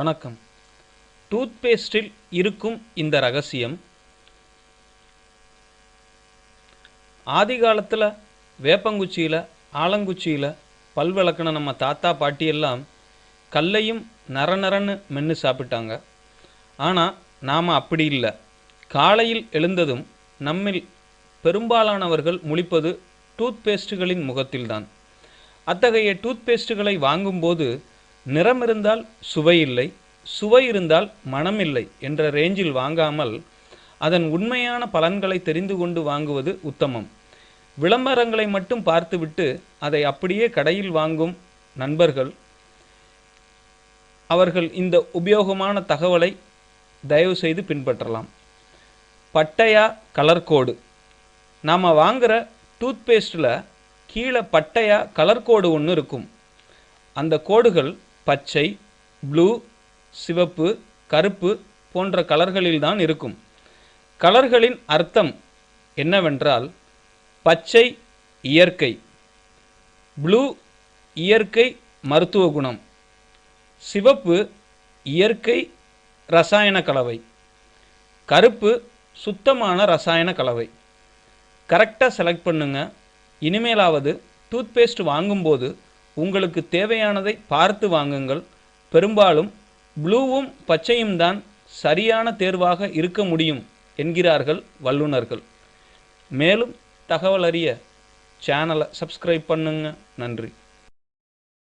வணக்கம். டூத்பேஸ்டில் இருக்கும் இந்த ரகசியம் ஆதி காலத்தில் வேப்பங்குச்சியில் ஆலங்குச்சியில் பல் விளக்குன நம்ம தாத்தா பாட்டியெல்லாம் கல்லையும் நர நரன்னு மென்று சாப்பிட்டாங்க. ஆனால் நாம் அப்படி இல்லை. காலையில் எழுந்ததும் நம்மில் பெரும்பாலானவர்கள் முழிப்பது டூத்பேஸ்டுகளின் முகத்தில்தான். அத்தகைய டூத்பேஸ்டுகளை வாங்கும்போது நிறம் இருந்தால் சுவை இல்லை சுவை இருந்தால் மனம் இல்லை என்ற ரேஞ்சில் வாங்காமல் அதன் உண்மையான பலன்களை தெரிந்து கொண்டு வாங்குவது உத்தமம். விளம்பரங்களை மட்டும் பார்த்துவிட்டு அதை அப்படியே கடையில் வாங்கும் நண்பர்கள் அவர்கள் இந்த உபயோகமான தகவலை தயவு செய்து பின்பற்றலாம். பட்டையா கலர் கோடு? நாம் வாங்குகிற டூத்பேஸ்ட்டில் கீழே பட்டையா கலர் கோடு ஒன்று இருக்கும். அந்த கோடுகள் பச்சை ப்ளூ சிவப்பு கருப்பு போன்ற கலர்களில்தான் இருக்கும். கலர்களின் அர்த்தம் என்னவென்றால் பச்சை இயற்கை ப்ளூ இயற்கை மருத்துவ குணம் சிவப்பு இயற்கை ரசாயன கலவை கருப்பு சுத்தமான ரசாயன கலவை. கரெக்டாக செலக்ட் பண்ணுங்கள் இனிமேலாவது டூத்பேஸ்ட் வாங்கும்போது உங்களுக்கு தேவையானதை பார்த்து வாங்குங்கள். பெரும்பாலும் ப்ளூவும் பச்சையும் தான் சரியான தேர்வாக இருக்க முடியும் என்கிறார்கள் வல்லுநர்கள். மேலும் தகவல் அறிய சேனலை சப்ஸ்கிரைப் பண்ணுங்க. நன்றி.